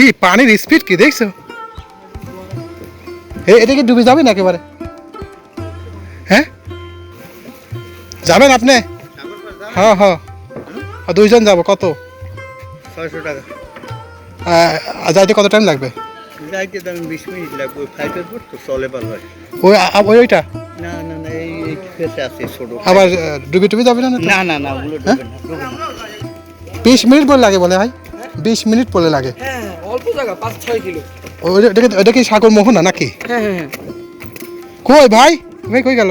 কি পানির স্পিড কি দেখছ? এটা কি ডুবে যাবেন একেবারে? হ্যাঁ? যাবেন আপনি? হ্যাঁ হ্যাঁ। দুইজন যাব কত? ছয়শো টাকা। যাইতে কত টাইম লাগবে? যাইতে বিশ মিনিট লাগবে ফ্লাইটের পর তো চলে পারবে ওই ওই ওইটা? না না না এই এই ফেসে আছে ছোট। আবার ডুবে টুবে যাবে না না না না ওগুলো হ্যাঁ? না না। বিশ মিনিট বলে লাগে বলে ভাই। বিশ মিনিট বলে লাগে। হ্যাঁ। অল্প জায়গা পাঁচ ছয় কিলো। ওটা কি- ওটা কি সাগর মোহনা নাকি? হ্যাঁ হ্যাঁ হ্যাঁ। কই ভাই? ভাই কই গেল?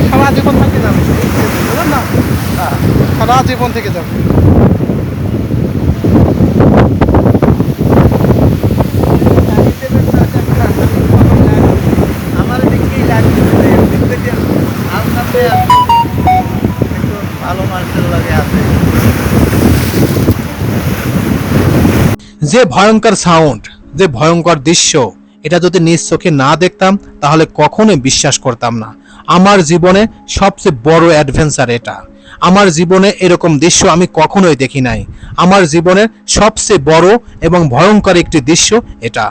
সারা জীবন থেকে যাবে। না সারা জীবন থেকে যাবে আমার দিকেই লাগছে দেখতে আলসাতে আছে একটু ভালো মানুষের লাগে আছে যে ভয়ঙ্কর সাউন্ড যে ভয়ঙ্কর দৃশ্য, এটা যদি নিজ চোখে না দেখতাম, তাহলে কখনোই বিশ্বাস করতাম না। আমার জীবনে সবচেয়ে বড় অ্যাডভেঞ্চার এটা। আমার জীবনে এরকম দৃশ্য আমি কখনোই দেখি নাই। আমার জীবনের সবচেয়ে বড় এবং ভয়ঙ্কর একটি দৃশ্য এটা।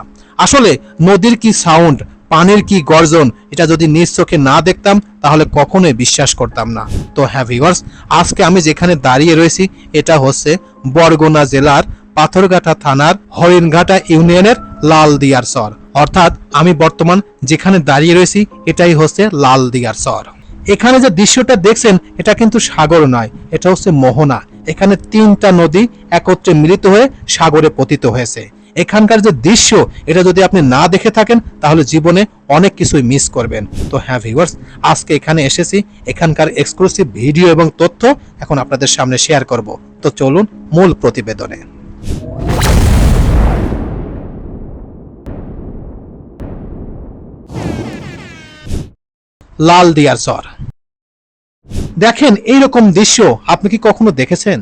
আসলে নদীর কি সাউন্ড পানির কি গর্জন, এটা যদি নিজ চোখে না দেখতাম, তাহলে কখনোই বিশ্বাস করতাম না। তো হ্যাঁ ভিউয়ার্স আজকে আমি যেখানে দাঁড়িয়ে রয়েছি, এটা হচ্ছে বরগুনা জেলার পাথরঘাটা থানার হরিণঘাটা ইউনিয়নের লাল দিয়ার চর অর্থাৎ আমি বর্তমান যেখানে দাঁড়িয়ে রয়েছি, এটাই হচ্ছে লাল দিয়ার চর এখানে যে দৃশ্যটা দেখছেন, এটা কিন্তু সাগর নয়, এটা হচ্ছে মোহনা। এখানে তিনটা নদী একত্রে মিলিত হয়ে সাগরে পতিত হয়েছে। এখানকার যে দৃশ্য, এটা যদি আপনি না দেখে থাকেন, তাহলে জীবনে অনেক কিছুই মিস করবেন। তো হ্যাঁ ভিউয়ার্স, আজকে এখানে এসেছি। এখানকার এক্সক্লুসিভ ভিডিও এবং তথ্য এখন আপনাদের সামনে শেয়ার করব। তো চলুন মূল প্রতিবেদনে। লাল দিয়ার চর দেখেন, এইরকম দৃশ্য আপনি কি কখনো দেখেছেন?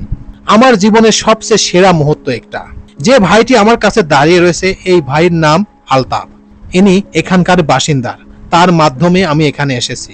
আমার জীবনের সবচেয়ে সেরা মুহূর্ত একটা। যে ভাইটি আমার কাছে দাঁড়িয়ে রয়েছে, এই ভাইয়ের নাম আলতাফ। ইনি এখানকার বাসিন্দার তার মাধ্যমে আমি এখানে এসেছি।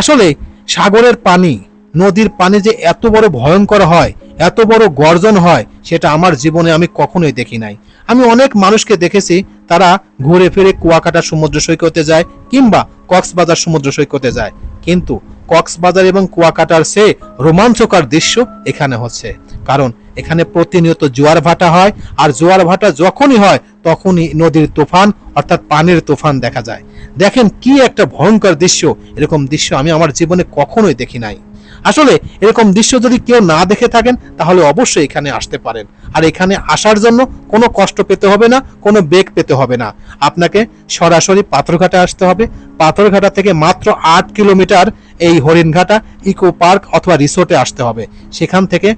আসলে সাগরের পানি, নদীর পানি যে এত বড় ভয়ঙ্কর হয় এত বড় গর্জন হয়, সেটা আমার জীবনে আমি কখনোই দেখি নাই। আমি অনেক মানুষকে দেখেছি, তারা ঘুরে ফিরে কুয়াকাটা সমুদ্র সৈকতে যায় কিংবা কক্সবাজার সমুদ্র সৈকতে যায়। কিন্তু কক্সবাজার এবং কুয়াকাটার সে রোমাঞ্চকর দৃশ্য এখানে হচ্ছে। কারণ এখানে প্রতিনিয়ত জোয়ার ভাটা হয়, আর জোয়ার ভাটা যখনই হয়, তখনই নদীর তুফান, অর্থাৎ পানির তুফান দেখা যায়। দেখেন কি একটা ভয়ঙ্কর দৃশ্য, এরকম দৃশ্য আমি আমার জীবনে কখনোই দেখি নাই। আসলে এরকম দৃশ্য যদি কেউ না দেখে থাকেন, তাহলে অবশ্যই এখানে আসতে পারেন। আর এখানে আসার জন্য কোনো কষ্ট পেতে হবে না, কোনো বেগ পেতে হবে না। আপনাকে সরাসরি পাথরঘাটা আসতে হবে। পাথরঘাটা থেকে মাত্র আট কিলোমিটার এই হরিণঘাটা, ইকো পার্ক অথবা রিসোর্টে আসতে হবে। সেখান থেকে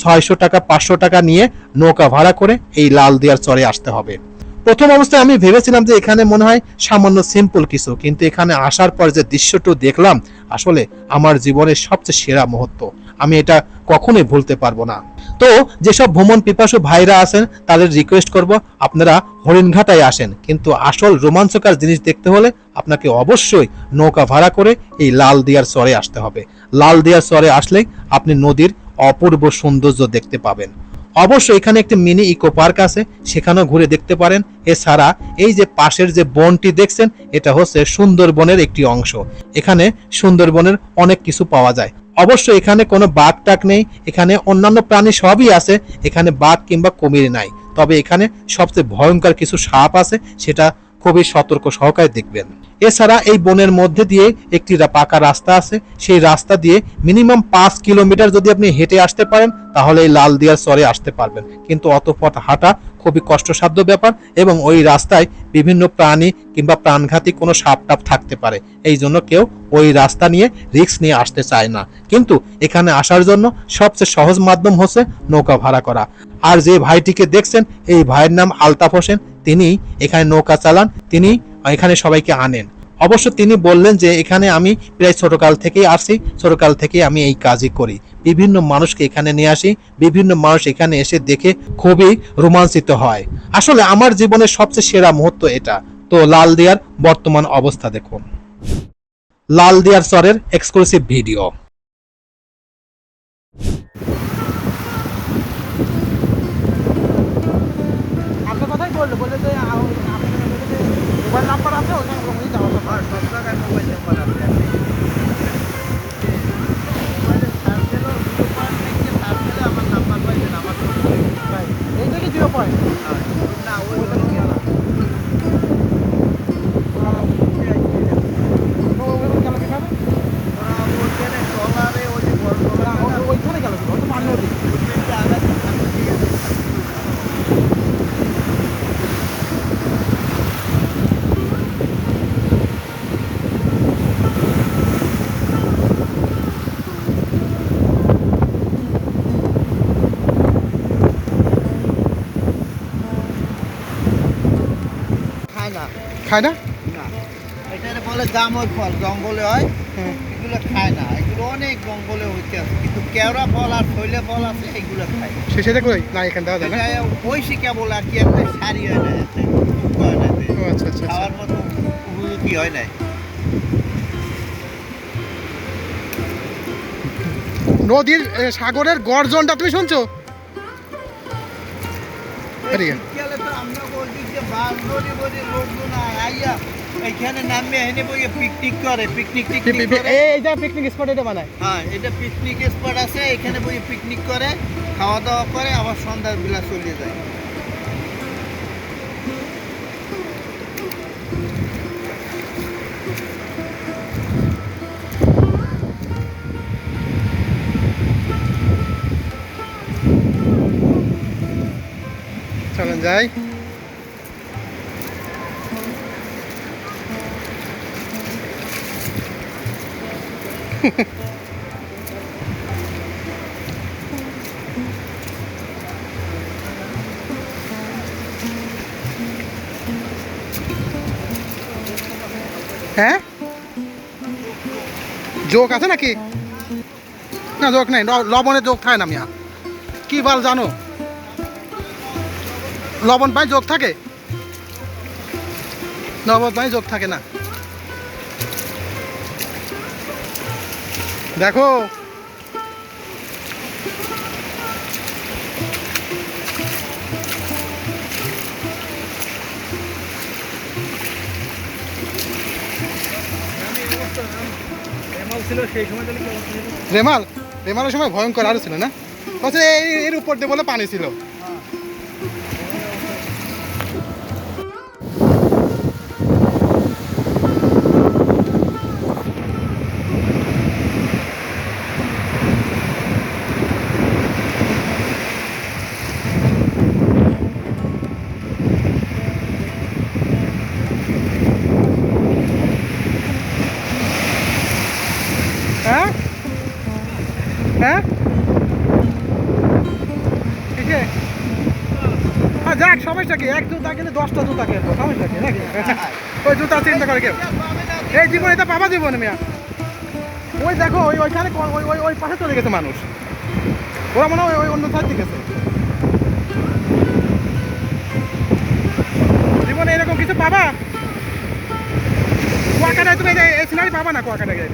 ছয়শো টাকা, পাঁচশো টাকা নিয়ে নৌকা ভাড়া করে এই লাল দিয়ার চরে আসতে হবে। প্রথম অবস্থায় আমি ভেবেছিলাম যে এখানে মনে হয় সামান্য সিম্পল কিছু, কিন্তু এখানে আসার পর যে দৃশ্যটা দেখলাম, আসলে আমার জীবনের সবচেয়ে সেরা মুহূর্ত। আমি এটা কখনোই ভুলতে পারব না। তো যেসব ভ্রমণ পিপাসু ভাইরা আছেন, তাদের রিকোয়েস্ট করব, আপনারা হরিণঘাটায় আসেন। কিন্তু আসল রোমাঞ্চকর জিনিস দেখতে হলে আপনাকে অবশ্যই নৌকা ভাড়া করে এই লাল দিয়ার চরে আসতে হবে। লাল দিয়ার চরে আসলেই আপনি নদীর অপূর্ব সৌন্দর্য দেখতে পাবেন। অবশ্যই এখানে একটি মিনি ইকো পার্ক আছে, সেখানেও ঘুরে দেখতে পারেন। এছাড়া এই যে পাশের যে বনটি দেখছেন, এটা হচ্ছে সুন্দরবনের একটি অংশ। এখানে সুন্দরবনের অনেক কিছু পাওয়া যায়। অবশ্য এখানে কোনো বাঘ টাক নেই, এখানে অন্যান্য প্রাণী সবই আছে, এখানে বাঘ কিংবা কুমির নাই। তবে এখানে সবচেয়ে ভয়ঙ্কর কিছু সাপ আছে, সেটা খুবই সতর্ক সহকারে দেখবেন। এছাড়া এই বনের মধ্যে দিয়ে একটি পাকা রাস্তা আছে। সেই রাস্তা দিয়ে মিনিমাম পাঁচ কিলোমিটার যদি আপনি হেঁটে আসতে পারেন, তাহলে এই লাল দিয়ার চরে আসতে পারবেন। কিন্তু অত পথ হাঁটা খুবই কষ্টসাধ্য ব্যাপার এবং ওই রাস্তায় বিভিন্ন প্রাণী কিংবা প্রাণঘাতী কোনো সাপ টাপ থাকতে পারে। এই জন্য কেউ ওই রাস্তা নিয়ে রিস্ক নিয়ে আসতে চায় না। কিন্তু এখানে আসার জন্য সবচেয়ে সহজ মাধ্যম হচ্ছে নৌকা ভাড়া করা। আর যে ভাইটিকে দেখছেন, এই ভাইয়ের নাম আলতাফ হোসেন। তিনি এখানে নৌকা চালান, তিনি এখানে সবাইকে আনেন। অবশ্য তিনি বললেন যে, এখানে আমি প্রায় ছোটকাল থেকেই আসি ছোটকাল থেকেই আমি এই কাজই করি। বিভিন্ন মানুষকে এখানে নিয়ে আসি বিভিন্ন মানুষ এখানে এসে দেখে খুবই রোমাঞ্চিত হয়। আসলে আমার জীবনের সবচেয়ে সেরা মুহূর্ত এটা। তো লাল দিয়ার বর্তমান অবস্থা দেখুন। লাল দিয়ার চরের এক্সক্লুসিভ ভিডিও আপনার কথাই বলল? বলে যে আপনার মোবাইল নাম্বার আছে ওখানে যাওয়া সব জায়গায় মোবাইল নাম্বার আছে মোবাইলে সার্চ দিলেও জিরো পয়েন্ট থেকে সার্চ দিলে আমার নাম্বার পাইছেন আমার তো ভাই, এই থেকে জিরো পয়েন্ট না ওই হলো কি আলাদা। গেল কীভাবে ওরা ওখানে ট্রলারে ওই যে বড় ওরা ট্রলার ও- ওইখানে গেল কি ওই তো পানি নদী ওইখানটা আগাতে থাকতে ঠিক আছে। খায় না খায় না? এটারে বলে ফল জঙ্গলে হয়। হুম। এগুলো খায় না। এগুলো অনেক জঙ্গলে হইতে আছে। কিন্তু কেওড়া ফল আর শৈলে ফল আছে এগুলো খায় সে সেটা কই? না এখান দেওয়া না? এটা বৈশি কেবল আর কি একটা সারি হয় না হয় না। আচ্ছা আচ্ছা আচ্ছা। খাওয়ার মতো উপযোগী হয় না। নদীর সাগরের গর্জনটা তুমি শুনছো? এদিকে। শীতকালে তো আমরা বলছি যে বাস বলি বলি লোকজন আইয়া এখানে নামে এনে বই পিকনিক করে পিকনিক টিকনিক করে। এই পিকনিক স্পট এটা বানায়। হ্যাঁ এটা পিকনিক স্পট আছে এখানে বই পিকনিক করে খাওয়া দাওয়া করে আবার সন্ধ্যার বেলা চলে যায়। যাই হ্যাঁ? যোগ আছে নাকি? না যোগ নাই লবণে যোগ থাকে না মিয়া। কি বাল জানো? লবণ পাই যোগ থাকে? লবণ পাই যোগ থাকে না। দেখো। রেমাল? রেমালের সময় ভয়ঙ্কর আরও ছিল না? এর উপর দিয়ে বলে পানি ছিল। এক জুতা কিনে দশটা জুতা কিনবো সমস্যা কি নাকি? ওই জুতা চিন্তা করে কেউ? এই জীবন এটা পাবা জীবন মিয়া। ওই দেখো, ওই ওইখানে ওই ওই ওই পাশে চলে গেছে মানুষ। ওরা মনে হয় ওই অন্য সাইড থেকে গেছে। জীবনে এরকম কিছু পাবা? কুয়াকাটায় তুমি এই সিনারি পাবা না কুয়াকাটায় গেলে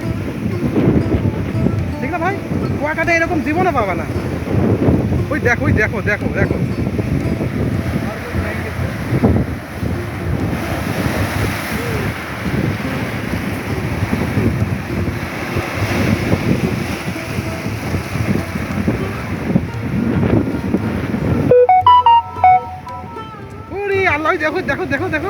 ঠিক না ভাই? কুয়াকাটা এরকম জীবনে পাবা না। ওই দেখো ওই দেখো দেখো দেখো। ওরে দেখো দেখো দেখো।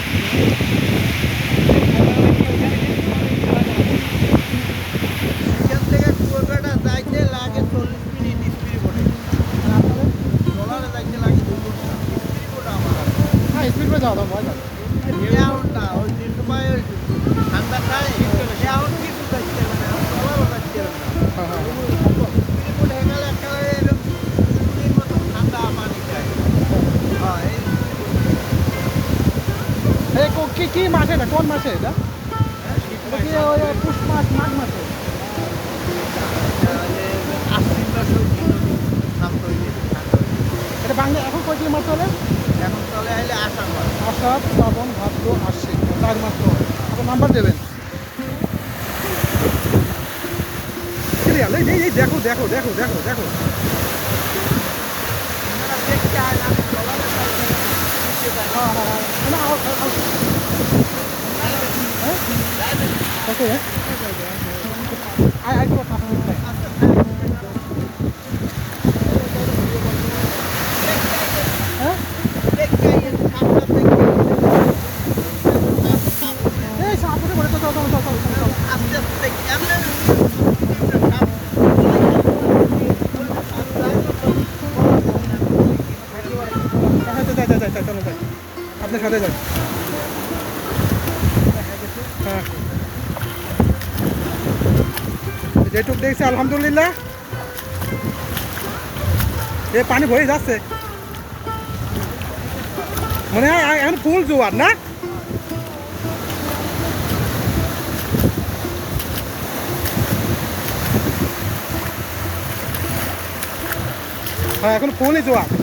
খায় হ্যাঁ এই এই কো- কি মাছ এটা? কোন মাছ এটা? পুষ মাছ মাছ মাছ। এটা বাংলা এখন কয়টি মাছ চলে? আষাঢ় শ্রাবণ ভাদ্র আশ্বিন চার মাস তো আপনার নাম্বার দেবেন সিরিয়াল এই এই- দেখো দেখো দেখো দেখো দেখো আপনারা দেখতে আয় আমি ডলারে যাইতে হ্যাঁ হ্যাঁ হ্যাঁ না, আও- আও- আও- হ্যাঁ? ওকে হ্যাঁ আয় আয় তো পাঁচ মিনিট টাইম হ্যাঁ দেখতে আইয়ে সামনে থেকে এই সাপুরে বলে তো চল চল চল চল চল চল আস্তে আস্তে কেমনে হ্যাঁ যাই যাই যাই যাই চলো যাই আপনার সাথে যাই হ্যাঁ। যেটুক দেখছি, আলহামদুলিল্লাহ। এ পানি ভরে যাচ্ছে। মনে হয় এখন ফুল জোয়ার, না? হ্যাঁ এখন ফুলই জোয়ার।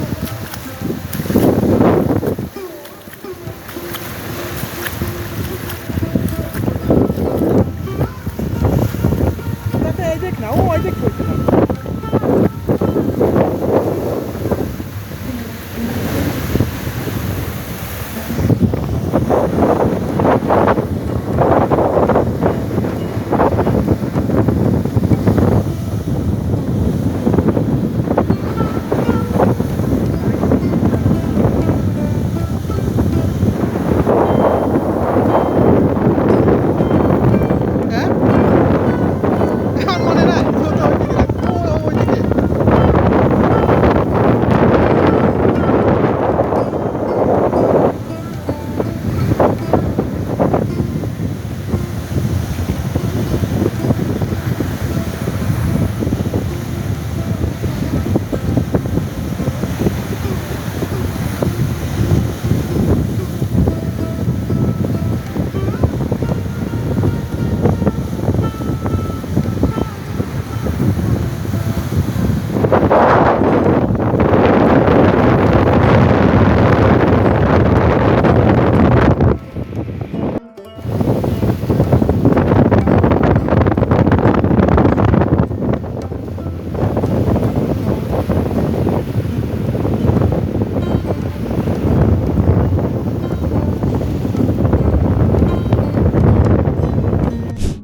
তাতে এই দেখ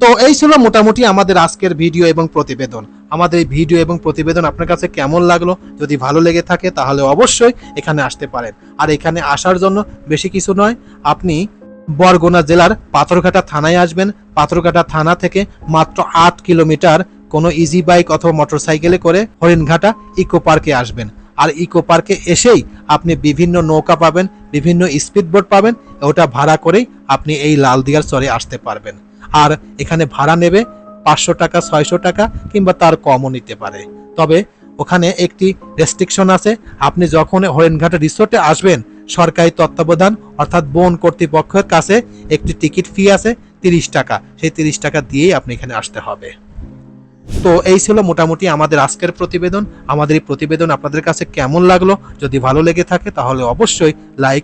তো এই ছিল মোটামুটি আমাদের আজকের ভিডিও এবং প্রতিবেদন। আমাদের এই ভিডিও এবং প্রতিবেদন আপনার কাছে কেমন লাগল? যদি ভালো লেগে থাকে তাহলে অবশ্যই এখানে আসতে পারেন। আর এখানে আসার জন্য বেশি কিছু নয়, আপনি বরগুনা জেলার পাথরঘাটা থানায় আসবেন। পাথরঘাটা থানা থেকে মাত্র আট কিলোমিটার কোনো ইজি বাইক অথবা মোটরসাইকেলে করে হরিণঘাটা ইকো পার্কে আসবেন। আর ইকো পার্কে এসেই আপনি বিভিন্ন নৌকা পাবেন, বিভিন্ন স্পিড বোট পাবেন, ওটা ভাড়া করেই আপনি এই লাল দিয়ার চরে আসতে পারবেন। আর এখানে ভাড়া নেবে পাঁচশো টাকা, ছয়শো টাকা কিংবা তার কমও নিতে পারে। তবে ওখানে একটি রেস্ট্রিকশন আছে। আপনি যখন হরিণঘাট রিসোর্টে আসবেন, সরকারি তত্ত্বাবধান অর্থাৎ বন কর্তৃপক্ষের কাছে একটি টিকিট ফি আছে, তিরিশ টাকা। সেই তিরিশ টাকা দিয়েই আপনি এখানে আসতে হবে। তো এই ছিল মোটামুটি আমাদের আজকের প্রতিবেদন। আমাদের এই প্রতিবেদন আপনাদের কাছে কেমন লাগল? যদি ভালো লেগে থাকে তাহলে অবশ্যই লাইক